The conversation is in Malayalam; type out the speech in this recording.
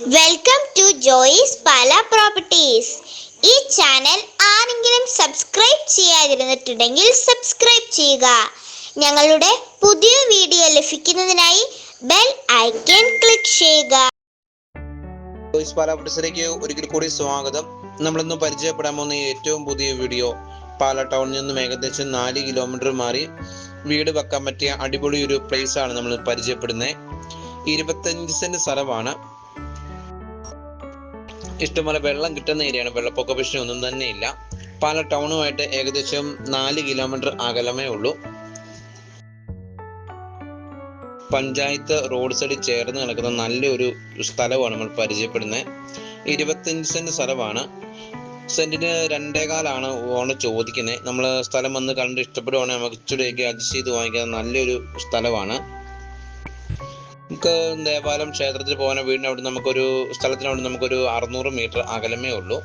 Welcome to Joyce Pala properties ഈ ചാനൽ ആരെങ്കിലും സബ്സ്ക്രൈബ് ചെയ്യാതിരുന്നിട്ടുണ്ടെങ്കിൽ സബ്സ്ക്രൈബ് ചെയ്യുക. ഞങ്ങളുടെ പുതിയ വീഡിയോ ലഭിക്കുന്നതിനായി ബെൽ ഐക്കൺ ക്ലിക്ക് ചെയ്യുക. ജോയിസ് പാല പ്രോപ്പർട്ടീസിലേക്ക് ഒരിക്കൽ കൂടി സ്വാഗതം. നമ്മളിന്ന് പരിചയപ്പെടാൻ പോകുന്ന ഏറ്റവും പുതിയ വീഡിയോ പാല ടൗണിൽ നിന്നും ഏകദേശം നാല് കിലോമീറ്റർ മാറി വീട് വെക്കാൻ പറ്റിയ അടിപൊളി ഒരു പ്ലേസ് ആണ് നമ്മൾ പരിചയപ്പെടുന്നത്. ഇരുപത്തഞ്ച് സെന്റ് സ്ഥലമാണ്. ഇഷ്ടംപോലെ വെള്ളം കിട്ടുന്ന ഏരിയയാണ്. വെള്ളപ്പൊക്ക ഭീഷണി ഒന്നും തന്നെ ഇല്ല. പാല ടൗണുമായിട്ട് ഏകദേശം നാല് കിലോമീറ്റർ അകലമേ ഉള്ളൂ. പഞ്ചായത്ത് റോഡ് സൈഡിൽ ചേർന്ന് കിടക്കുന്ന നല്ലൊരു സ്ഥലമാണ് നമ്മൾ പരിചയപ്പെടുന്നത്. ഇരുപത്തഞ്ച് സെന്റ് സ്ഥലമാണ്. സെന്റിന് രണ്ടേകാലാണ് ഓണർ ചോദിക്കുന്നത്. നമ്മൾ സ്ഥലം വന്ന് കണ്ട് ഇഷ്ടപ്പെടുവാണെങ്കിൽ നമുക്ക് ഇച്ചിരിയൊക്കെ അഡ്ജസ്റ്റ് ചെയ്ത് വാങ്ങിക്കാൻ നല്ലൊരു സ്ഥലമാണ്. നമുക്ക് ദേവാലയം ക്ഷേത്രത്തിൽ പോകുന്ന വീടിന് അവിടെ നമുക്കൊരു സ്ഥലത്തിന് നമുക്കൊരു അറുന്നൂറ് മീറ്റർ അകലമേ ഉള്ളൂ.